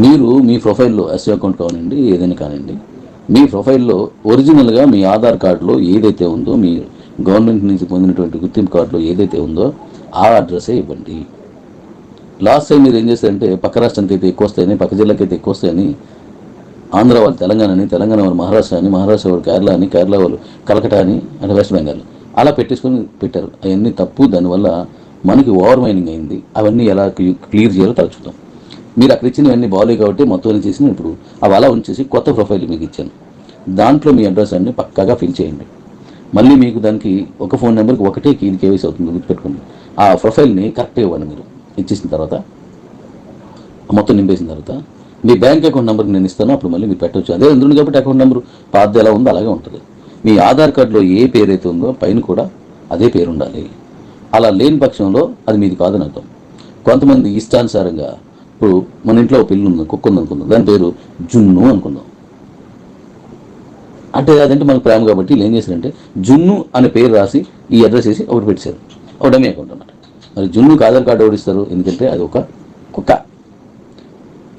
మీరు మీ ప్రొఫైల్లో SA account కానివ్వండి ఏదైనా కానివ్వండి మీ ప్రొఫైల్లో ఒరిజినల్గా మీ ఆధార్ కార్డులో ఏదైతే ఉందో మీ గవర్నమెంట్ నుంచి పొందినటువంటి గుర్తింపు కార్డులో ఏదైతే ఉందో ఆ అడ్రస్సే ఇవ్వండి. లాస్ట్ టైం మీరు ఏం చేస్తారంటే పక్క రాష్ట్రానికి అయితే ఎక్కువ వస్తాయని పక్క జిల్లాకి అయితే ఎక్కువ వస్తాయని ఆంధ్ర వాళ్ళు తెలంగాణ అని తెలంగాణ వాళ్ళు మహారాష్ట్ర అని మహారాష్ట్ర వాళ్ళు కేరళ అని కేరళ వాళ్ళు కలకటా అని అంటే వెస్ట్ బెంగాల్ అలా పెట్టేసుకొని పెట్టారు. అవన్నీ తప్పు దానివల్ల మనకి ఓవర్ మైనింగ్ అయింది. అవన్నీ ఎలా క్లియర్ చేయాలో తలుచుతాం మీరు అక్కడ ఇచ్చినవన్నీ బాగాలేవు కాబట్టి మొత్తం అన్ని చేసి ఇప్పుడు అవి అలా ఉంచేసి కొత్త ప్రొఫైల్ మీకు ఇచ్చాను. దాంట్లో మీ అడ్రస్ అన్ని పక్కాగా ఫిల్ చేయండి. మళ్ళీ మీకు దానికి ఒక ఫోన్ నెంబర్కి ఒకటే కీ కేవైసీ అవుతుంది గుర్తుపెట్టుకోండి. ఆ ప్రొఫైల్ని కరెక్ట్గా ఇవ్వండి మీరు. ఇచ్చేసిన తర్వాత మొత్తం నింపేసిన తర్వాత మీ బ్యాంక్ అకౌంట్ నెంబర్ నేను ఇస్తాను అప్పుడు మళ్ళీ మీరు పెట్టవచ్చు అదే ఎందుకు కాబట్టి అకౌంట్ నెంబర్ పాత ఎలా ఉందో అలాగే ఉంటుంది. మీ ఆధార్ కార్డులో ఏ పేరు అయితే ఉందో పైన కూడా అదే పేరు ఉండాలి. అలా లేని పక్షంలో అది మీది కాదని అర్థం. కొంతమంది ఇష్టానుసారంగా ఇప్పుడు మన ఇంట్లో ఒక పిల్లి ఉంది కుక్క ఉంది అనుకుందాం. దాని పేరు జున్ను అనుకుందాం. అంటే అదంటే మనకు ప్రేమ కాబట్టి వీళ్ళు ఏం చేశారంటే జున్ను అనే పేరు రాసి ఈ అడ్రస్ వేసి ఒకటి పెట్టారు ఒక డమ్మీ అకౌంట్ అనమాట మరి జున్నుకు ఆధార్ కార్డు ఓడిస్తారు ఎందుకంటే అది ఒక కుక్క.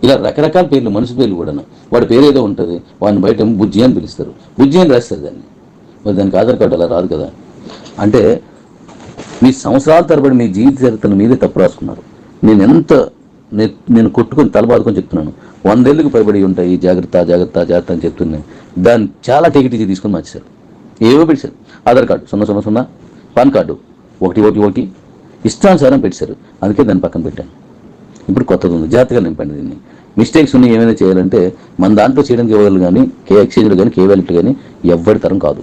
ఇలా రకరకాల పేర్లు మనిషి పేర్లు కూడా వాడి పేరు ఏదో ఉంటుంది వాడిని బయట బుజ్జి అని పిలుస్తారు. బుజ్జి అని రాస్తారు దాన్ని. మరి దానికి ఆధార్ కార్డు అలా రాదు కదా. అంటే మీ సంవత్సరాల తరబడి మీ జీవిత చరిత్రను మీరే తప్పు రాసుకున్నారు. నేను ఎంత నేను కొట్టుకొని తలబాదుకొని చెప్తున్నాను. వందేళ్ళకు పైబడి ఉంటాయి జాగ్రత్త జాగ్రత్త జాగ్రత్త అని చెప్తున్నాయి దాన్ని చాలా టెకిటీజీ తీసుకొని మార్చేశారు. ఏవో పెట్టారు ఆధార్ కార్డు సున్నా సున్నా సున్నా. పాన్ కార్డు ఒకటి ఒకటి ఒకటి. ఇష్టానుసారం పెట్టారు అందుకే దాన్ని పక్కన పెట్టాను. ఇప్పుడు కొత్తది ఉంది. జాగ్రత్తగా నింపండి దీన్ని. మిస్టేక్స్ ఉన్నాయి ఏమైనా చేయాలంటే మన దాంట్లో చేయడానికి ఎవరు కానీ కే ఎక్స్చేంజ్లు కానీ కే వ్యాలెట్ కానీ ఎవ్వరి తరం కాదు.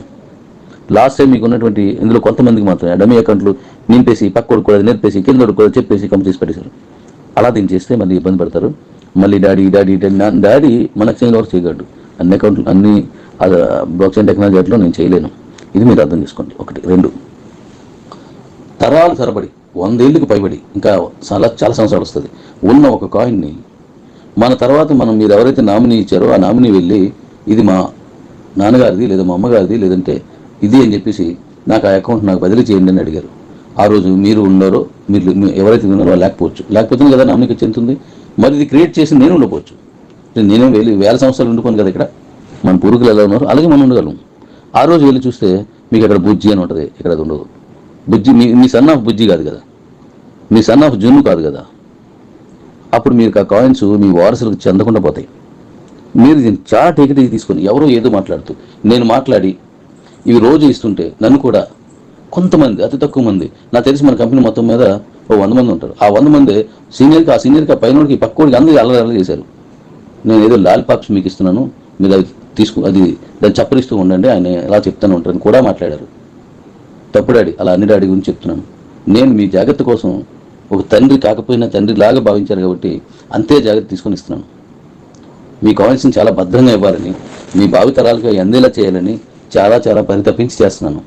లాస్ట్ టైం మీకు ఉన్నటువంటి ఇందులో కొంతమందికి మాత్రమే డమీ అకౌంట్లు నింపేసి పక్క కొడుకోలేదు నేర్పేసి కింద కొడుకోలేదు చెప్పేసి కంప్ చేసి పెట్టేశారు. అలా దీన్ని చేస్తే మళ్ళీ ఇబ్బంది పడతారు. మళ్ళీ డాడీ డాడీ డాడీ నా- డాడీ మన ఎక్స్చేంజ్ వరకు చేయగలడు? అన్ని అకౌంట్లు అన్ని బ్లాక్ చైన్ టెక్నాలజీ అట్లా నేను చేయలేను. ఇది మీరు అర్థం చేసుకోండి. ఒకటి. రెండు. తరాలు తరబడి వందేళ్ళకి పైబడి ఇంకా చాలా చాలా సంవత్సరాలు వస్తుంది. ఉన్న ఒక కాయిన్ని మన తర్వాత మనం మీరు ఎవరైతే నామినీ ఇచ్చారో ఆ నామినీ వెళ్ళి ఇది మా నాన్నగారిది లేదా మా అమ్మగారిది లేదంటే ఇది అని చెప్పేసి నాకు ఆ అకౌంట్ నాకు బదిలీ చేయండి అని అడిగారు. ఆ రోజు మీరు ఉన్నారో మీరు ఎవరైతే ఉన్నారో లేకపోవచ్చు. లేకపోతే కదా నామినీకి చెందుతుంది. మరి ఇది క్రియేట్ చేసి నేను ఉండకపోవచ్చు. నేనే వెళ్ళి వేల సంవత్సరాలు ఉండిపోను కదా ఇక్కడ. మన పూర్వీకులు ఎలా ఉన్నారు అలాగే మనం ఉండగలం. ఆ రోజు వెళ్ళి చూస్తే మీకు అక్కడ బుజ్జి అని ఉంటుంది. ఇక్కడ అది ఉండదు. బుజ్జి మీ మీ సన్ ఆఫ్ బుజ్జి కాదు కదా. మీ సన్ ఆఫ్ జున్ను కాదు కదా. అప్పుడు మీకు ఆ కాయిన్స్ మీ వారసులకు చెందకుండా పోతాయి. మీరు దీన్ని చాలా టేకిటీ తీసుకొని ఎవరో ఏదో మాట్లాడుతూ నేను మాట్లాడి ఇవి రోజు ఇస్తుంటే నన్ను కూడా కొంతమంది అతి తక్కువ మంది. నాకు తెలిసి మన కంపెనీ మొత్తం మీద ఓ వంద మంది ఉంటారు. ఆ వంద మంది సీనియర్కి ఆ సీనియర్కి ఆ పైనోడికి పక్కోడికి అందరూ అల్లరి అల్లరి చేశారు. నేను ఏదో లాల్ పాప్స్ మీకు ఇస్తున్నాను మీరు అది తీసుకు అది దాన్ని చప్పరిస్తూ ఉండండి ఆయన ఎలా చెప్తాను ఉంటారని కూడా మాట్లాడారు. తప్పు డాడీ అలా అన్ని డాడీ గురించి చెప్తున్నాను. నేను మీ జాగ్రత్త కోసం ఒక తండ్రి కాకపోయినా తండ్రి లాగా భావించారు కాబట్టి అంతే జాగ్రత్త తీసుకొని ఇస్తున్నాను. మీ కావాల్సిన చాలా భద్రంగా ఇవ్వాలని మీ భావితరాలకు అందేలా చేయాలని చాలా చాలా పరితపించి చేస్తున్నాను.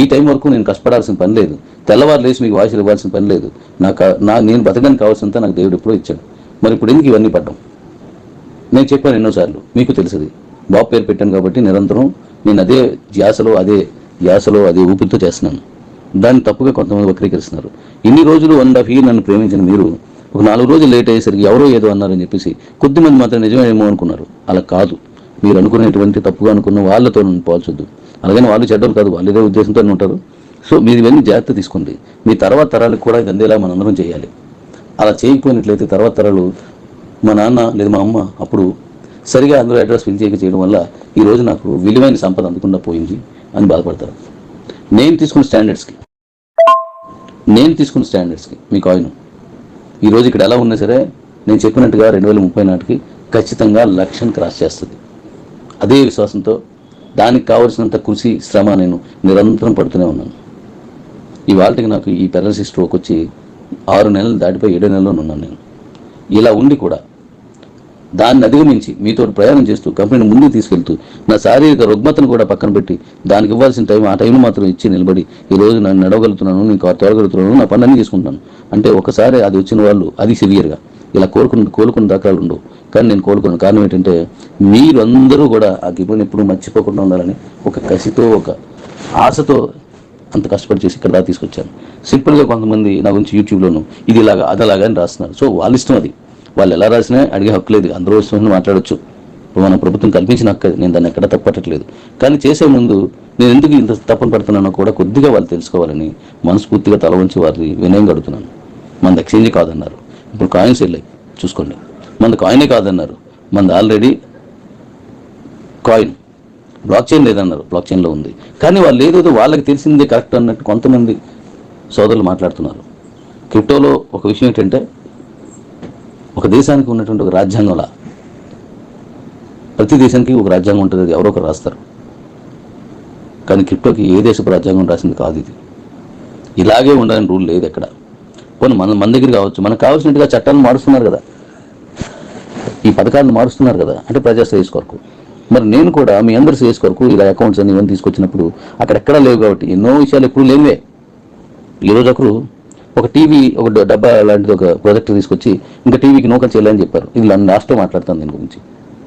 ఈ టైం వరకు నేను కష్టపడాల్సిన పని లేదు. తెల్లవారు లేచి మీకు వాయిస్ ఇవ్వాల్సిన పని లేదు. నాకు నా నేను బతకడానికి కావాల్సినంత నాకు దేవుడు ఎప్పుడో ఇచ్చాడు. మరి ఇప్పుడు ఎందుకు ఇవన్నీ పడ్డాం? నేను చెప్పాను ఎన్నోసార్లు మీకు తెలుసుది. బాబు పేరు పెట్టాను కాబట్టి నిరంతరం నేను అదే ధ్యాసలో అదే ధ్యాసలో అదే ఊపిరితో చేస్తున్నాను. దాన్ని తప్పుగా కొంతమంది వక్రీకరిస్తున్నారు. ఇన్ని రోజులు వన్ ఆఫ్ ఇయర్ నన్ను ప్రేమించిన మీరు ఒక నాలుగు రోజులు లేట్ అయ్యేసరికి ఎవరో ఏదో అన్నారని చెప్పేసి కొద్దిమంది మాత్రం నిజమేమో అనుకున్నారు. అలా కాదు. మీరు అనుకునేటువంటి తప్పుగా అనుకున్న వాళ్ళతో పోల్చొద్దు. అలాగని వాళ్ళు చెడ్డలు కాదు వాళ్ళు ఏదో ఉద్దేశంతో ఉంటారు. సో మీరు ఇవన్నీ జాగ్రత్త తీసుకోండి. మీ తర్వాత తరాలకు కూడా ఇది అందేలా మనందరం చేయాలి. అలా చేయకపోయినట్లయితే తర్వాత తరాలు మా నాన్న లేదా మా అమ్మ అప్పుడు సరిగా అందులో అడ్రస్ ఫిల్ చేయక చేయడం వల్ల ఈరోజు నాకు విలువైన సంపద అందకుండా పోయింది అని బాధపడతారు. నేను తీసుకున్న స్టాండర్డ్స్కి. నేను తీసుకున్న స్టాండర్డ్స్కి మీ కాయిన్. ఈరోజు ఇక్కడ ఎలా ఉన్నా సరే నేను చెప్పినట్టుగా రెండు వేల ముప్పై నాటికి ఖచ్చితంగా లక్ష్యం క్రాస్ చేస్తుంది. అదే విశ్వాసంతో దానికి కావలసినంత కృషి శ్రమ నేను నిరంతరం పడుతూనే ఉన్నాను. ఇవాళకి నాకు ఈ పెరాలసిస్ స్ట్రోక్ వచ్చి ఆరు నెలలు దాటిపోయి ఏడో నెలలో ఉన్నాను నేను. ఇలా ఉండి కూడా దాన్ని అధిగమించి మీతో ప్రయాణం చేస్తూ కంపెనీని ముందుకు తీసుకెళ్తూ నా శారీరక రుగ్మతను కూడా పక్కన పెట్టి దానికి ఇవ్వాల్సిన టైం ఆ టైంలో మాత్రం ఇచ్చి నిలబడి ఈ రోజు నేను నడవగలుగుతున్నాను నేను తొలగలుగుతున్నాను నా పనులన్నీ చేసుకుంటాను అంటే ఒకసారి అది వచ్చిన వాళ్ళు అది సివియర్గా ఇలా కోరుకున్న కోలుకున్న దాఖలాలు ఉండవు. కానీ నేను కోరుకున్న కారణం ఏంటంటే మీరు అందరూ కూడా ఆ గిబ్బని ఎప్పుడు మర్చిపోకుండా ఉండాలని ఒక కసితో ఒక ఆశతో అంత కష్టపడి చేసి ఇక్కడ దాకా తీసుకొచ్చాను. సింపుల్గా కొంతమంది నా గురించి యూట్యూబ్లోను ఇది ఇలాగా అదలాగా అని రాస్తున్నారు. సో వాళ్ళ ఇష్టం అది. వాళ్ళు ఎలా రాసినా అడిగే హక్కు లేదు. అందరూ ఇష్టం మాట్లాడొచ్చు. మన ప్రభుత్వం కల్పించిన హక్కు నేను దాన్ని ఎక్కడ తప్పట్టట్లేదు కానీ చేసే ముందు నేను ఎందుకు ఇంత తప్పని పడుతున్నానో కూడా కొద్దిగా వాళ్ళు తెలుసుకోవాలని మనస్ఫూర్తిగా తల వంచి వారిని వినయం గడుతున్నాను మన ఎక్స్చేంజ్ కాదన్నారు. ఇప్పుడు కాయిన్స్ వెళ్ళాయి. చూసుకోండి. మనది కాయినే కాదన్నారు. మనది ఆల్రెడీ కాయిన్ బ్లాక్ చైన్ లేదన్నారు. బ్లాక్ చైన్లో ఉంది. కానీ వాళ్ళు ఏదేదో వాళ్ళకి తెలిసిందే కరెక్ట్ అన్నట్టు కొంతమంది సోదరులు మాట్లాడుతున్నారు. క్రిప్టోలో ఒక విషయం ఏంటంటే ఒక దేశానికి ఉన్నటువంటి ఒక రాజ్యాంగంలా ప్రతి దేశానికి ఒక రాజ్యాంగం ఉంటుంది. అది ఎవరో ఒకరు రాస్తారు. కానీ క్రిప్టోకి ఏ దేశపు రాజ్యాంగం రాసింది కాదు ఇది. ఇలాగే ఉండాలని రూల్ లేదు ఎక్కడ. పోనీ మన మన దగ్గర కావచ్చు. మనకు కావాల్సినట్టుగా చట్టాలను మారుస్తున్నారు కదా. ఈ పథకాలను మారుస్తున్నారు కదా. అంటే ప్రజా శ్రేయస్ కొరకు మరి నేను కూడా మీ అందరి శ్రేయస్ కొరకు ఇలా అకౌంట్స్ అని ఇవన్నీ తీసుకొచ్చినప్పుడు అక్కడ ఎక్కడా లేవు కాబట్టి ఎన్నో విషయాలు ఎప్పుడు లేవే ఈరోజు ఒకరు ఒక టీవీ ఒక డబ్బా లాంటిది ఒక ప్రాజెక్ట్ తీసుకొచ్చి ఇంకా టీవీకి నూకలు చేయాలని చెప్పారు. ఇది నన్ను లాస్ట్లో మాట్లాడతాను దీని గురించి.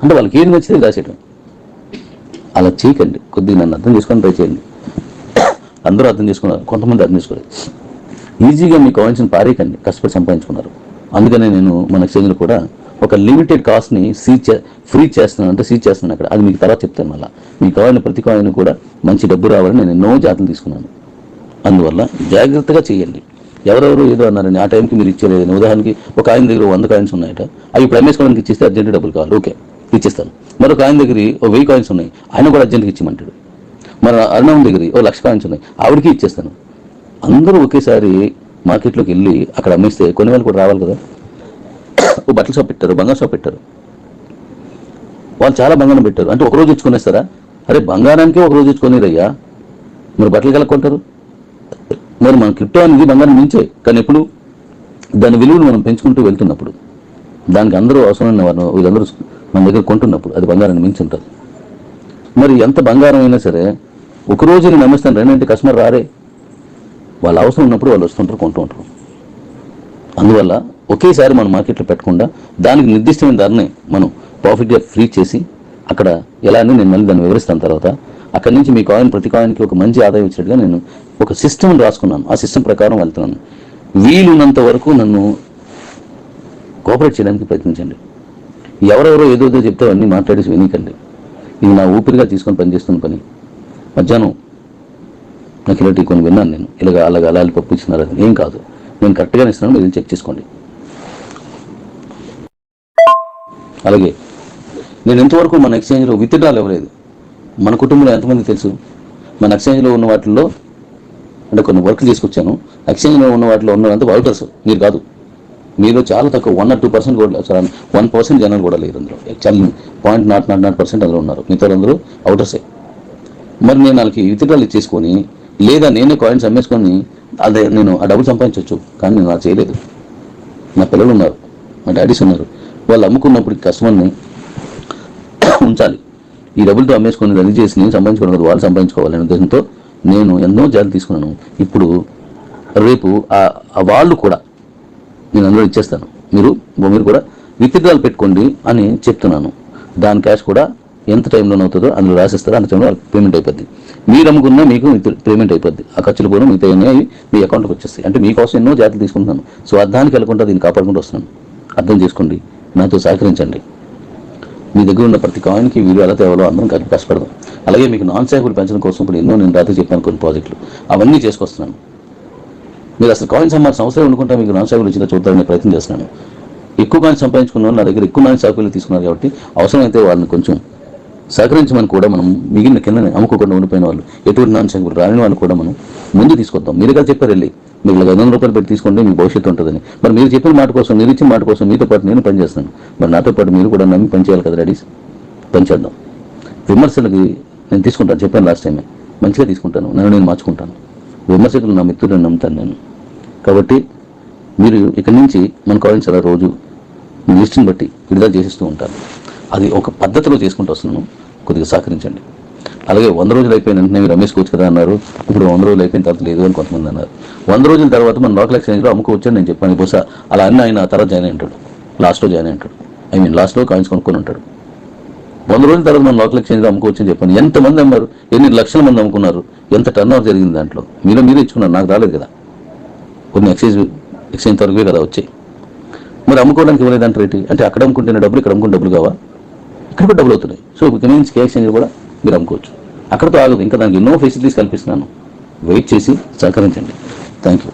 అంటే వాళ్ళకి ఏది నచ్చితే రాసేయడం అలా చేయకండి. కొద్దిగా నన్ను అర్థం చేసుకొని ట్రై చేయండి. అందరూ అర్థం చేసుకున్నారు. కొంతమంది అర్థం చేసుకోలేదు. ఈజీగా మీ కావాల్సిన పారేకండి కష్టపడి సంపాదించుకున్నారు. అందుకనే నేను మన ఎక్స్చేంజ్లో కూడా ఒక లిమిటెడ్ కాస్ట్ని సీ చే ఫ్రీ చేస్తున్నాను అంటే సీజ్ చేస్తున్నాను అక్కడ. అది మీకు తర్వాత చెప్తాను మళ్ళీ. మీకు కావాలని ప్రతి కాయిన్ కూడా మంచి డబ్బు రావాలని నేను ఎన్నో జాతలు తీసుకున్నాను. అందువల్ల జాగ్రత్తగా చేయండి. ఎవరెవరు ఏదో అన్నారని ఆ టైంకి మీరు ఇచ్చేది ఉదాహరణకి ఒక ఆయన దగ్గర వంద కాయిన్స్ ఉన్నాయట. అవి ఇప్పుడు అమ్మేసుకోవడానికి ఇచ్చేస్తే అర్జెంట్ డబ్బులు కావాలి. ఓకే ఇచ్చేస్తాను. మరొక ఆయన దగ్గర ఓ వెయ్యి కాయిన్స్ ఉన్నాయి. ఆయన కూడా అర్జెంట్గా ఇచ్చిమంటాడు మన అరుణం దగ్గర ఓ లక్ష కాయిన్స్ ఉన్నాయి. ఆవిడకి ఇచ్చేస్తాను. అందరూ ఒకేసారి మార్కెట్లోకి వెళ్ళి అక్కడ అమ్మేస్తే కొన్ని వాళ్ళు కూడా రావాలి కదా? ఓ బట్టల షాప్ పెట్టారు బంగారు షాప్ పెట్టారు. వాళ్ళు చాలా బంగారం పెట్టారు. అంటే ఒక రోజు ఇచ్చుకునేస్తారా అరే బంగారానికి ఒక రోజు మీరు బట్టలు కలక్కుంటారు మరి మన క్రిప్టో అనేది బంగారం మించే కానీ ఎప్పుడు? దాని విలువను మనం పెంచుకుంటూ వెళ్తున్నప్పుడు. దానికి అందరూ అవసరమైన వారు వీళ్ళందరూ మన దగ్గర కొంటున్నప్పుడు అది బంగారాన్ని మించి ఉంటుంది మరి ఎంత బంగారం అయినా సరే ఒక రోజు నేను నమ్మిస్తాను రెండంటే కస్టమర్ రారే. వాళ్ళ అవసరం ఉన్నప్పుడు వాళ్ళు వస్తుంటారు కొంటూ ఉంటారు. అందువల్ల ఒకేసారి మనం మార్కెట్లో పెట్టకుండా దానికి నిర్దిష్టమైన ధరని మనం ప్రాఫిట్గా ఫ్రీ చేసి అక్కడ ఎలా అని నేను మళ్ళీ దాన్ని వివరిస్తాను తర్వాత. అక్కడి నుంచి మీ కాయిన్ ప్రతి కాయిన్కి ఒక మంచి ఆదాయం ఇచ్చినట్టుగా నేను ఒక సిస్టమ్ రాసుకున్నాను. ఆ సిస్టమ్ ప్రకారం వెళ్తున్నాను. వీలున్నంత వరకు నన్ను కోఆపరేట్ చేయడానికి ప్రయత్నించండి. ఎవరెవరో ఏదో ఏదో చెప్తే అన్నీ మాట్లాడేసి వినికండి ఇది నా ఊపిరిగా తీసుకొని పనిచేస్తున్న పని. మధ్యాహ్నం నాకు ఇలాంటివి కొన్ని విన్నాను నేను. ఇలాగ అలాగ అలాలి పప్పు ఇచ్చినారు అది. ఏం కాదు. నేను కరెక్ట్గానే ఇస్తున్నాను మీరు చెక్ చేసుకోండి. అలాగే నేను ఇంతవరకు మన ఎక్స్చేంజ్లో విత్డ్రాలు ఇవ్వలేదు. మన కుటుంబంలో ఎంతమంది తెలుసు? మన ఎక్స్చేంజ్లో ఉన్న వాటిల్లో అంటే కొన్ని వర్క్ తీసుకొచ్చాను. ఎక్స్చేంజ్లో ఉన్న వాటిలో ఉన్నదంతా అవుటర్స్ మీరు కాదు. మీరు చాలా తక్కువ వన్ ఆర్ టూ పర్సెంట్ కూడా వన్ పర్సెంట్ జనాలు కూడా లేరు అందులో చాలా point nought nought nought percent అందులో ఉన్నారు. మిగతా అందరూ అవుటర్సే మరి నేను వాళ్ళకి విత్డ్రాలు ఇచ్చేసుకొని లేదా నేనే కాయిన్స్ అమ్మేసుకొని అదే నేను ఆ డబ్బులు సంపాదించవచ్చు కానీ నేను అలా చేయలేదు. నా పిల్లలు ఉన్నారు మా డాడీస్ ఉన్నారు. వాళ్ళు అమ్ముకున్నప్పుడు కస్టమర్ని ఉంచాలి. ఈ డబ్బులతో అమ్మేసుకొని రెడీ చేసి నేను సంపాదించుకోవడం కాదు, వాళ్ళు సంపాదించుకోవాలనే ఉద్దేశంతో నేను ఎన్నో జాగ్రత్త తీసుకున్నాను. ఇప్పుడు రేపు ఆ- వాళ్ళు కూడా నేను అందులో ఇచ్చేస్తాను. మీరు మీరు కూడా విత్డ్రాల్ పెట్టుకోండి అని చెప్తున్నాను. దాని క్యాష్ కూడా ఎంత టైంలో అవుతుందో అందులో రాసిస్తారో అంత టైంలో పేమెంట్ అయిపోద్ది. మీరు అమ్ముకున్నా మీకు పేమెంట్ అయిపోద్ది. ఆ ఖర్చులు కూడా మిగతా అవి మీ అకౌంట్కి వచ్చేస్తాయి. అంటే మీకోసం ఎన్నో జాగ్రత్తలు తీసుకుంటున్నాను. సో అర్థానికి వెళ్ళకుండా దీన్ని కాపాడుకుంటూ వస్తున్నాను. అర్థం చేసుకోండి. నాతో సహకరించండి. మీ దగ్గర ఉన్న ప్రతి కాయిన్కి వీడియో ఎలా తేవాలో అందరం కలిపి కష్టపడదాం అలాగే మీకు నాన్ సేఫ్టీ పెంచడం కోసం ఇప్పుడు ఎన్నో నేను రాత్రి చెప్పాను కొన్ని ప్రాజెక్టులు అవన్నీ చేసుకొస్తున్నాను. మీరు అసలు కాయిన్స్ అమ్మాల్సిన అవసరం అనుకుంటా మీకు నాన్ సేవలు వచ్చిందో చూద్దామని ప్రయత్నం చేస్తున్నాను. ఎక్కువ కాయిన్స్ సంపాదించుకున్న వాళ్ళు నా దగ్గర ఎక్కువ నాన్ సేవలు తీసుకున్నారు కాబట్టి అవసరమైతే వాళ్ళని కొంచెం సహకరించమని కూడా మనం మిగిలిన కింద అమ్ముకోకుండా ఉండిపోయిన వాళ్ళు ఎటువంటి నాన్ కూడా రాని వాళ్ళు కూడా మనం ముందు తీసుకొద్దాం. మీరు కదా చెప్పారు వెళ్ళి మీకు ఐదు వందల రూపాయలు పెట్టి తీసుకుంటే మీ భవిష్యత్తు ఉంటుందని. మరి మీరు చెప్పిన మాట కోసం మీరు ఇచ్చిన మాట కోసం మీతో పాటు నేను పనిచేస్తాను. మరి నాతో పాటు మీరు కూడా నమ్మి పనిచేయాలి కదా రెడీస్ పనిచేద్దాం. విమర్శలకి నేను తీసుకుంటాను చెప్పాను లాస్ట్ టైమే మంచిగా తీసుకుంటాను నన్ను నేను మార్చుకుంటాను. విమర్శకులు నా మిత్రులను నమ్ముతాను నేను. కాబట్టి మీరు ఇక్కడి నుంచి మనకు కాయిన్స్ అలా రోజు మీ లిస్టుని బట్టి విడుదల చేసేస్తూ ఉంటాను అది ఒక పద్ధతిలో చేసుకుంటూ వస్తున్నాను. కొద్దిగా సహకరించండి. అలాగే వంద రోజులు అయిపోయిన వెంటనే మీరు రమేష్ కదా అన్నారు. ఇప్పుడు వంద రోజులు అయిపోయిన తర్వాత లేదు అని కొంతమంది అన్నారు. వంద రోజుల తర్వాత మనం లోకల్ ఎక్స్చేంజ్లో అమ్ముకోవచ్చు నేను చెప్పాను. బహుశా అలా అన్న ఆయన తర్వాత జాయిన్ అయి ఉంటాడు. లాస్ట్లో జాయిన్ అంటాడు ఐ మీన్ లాస్ట్లో కాయిన్స్ కొనుక్కొని ఉంటాడు. వంద రోజుల తర్వాత మనం లోకల్ ఎక్స్చేంజ్లో అమ్ముకోవచ్చు చెప్పాను. ఎంతమంది అమ్మారు? ఎన్ని లక్షల మంది అమ్ముకున్నారు? ఎంత టర్న్ ఓవర్ జరిగింది దాంట్లో? మీరు మీరే ఇచ్చుకున్నారు. నాకు రాలేదు కదా. కొన్ని ఎక్స్చేంజ్ ఎక్స్చేంజ్ తరగవే కదా వచ్చాయి. మరి అమ్ముకోవడానికి ఇవ్వలేదంటారు ఏంటి? అంటే అక్కడ అమ్ముకుంటున్న డబ్బులు ఇక్కడ అమ్ముకున్న డబ్బులు కావా? అక్కడ కూడా డబ్బులు అవుతున్నాయి. సో కన్వీనియన్స్ కే ఎక్స్చేంజ్ కూడా మీరు అమ్ముకోవచ్చు. అక్కడతో ఆగదు. ఇంకా దానికి ఎన్నో ఫెసిలిటీస్ కల్పిస్తున్నాను. వెయిట్ చేసి సహకరించండి. Thank you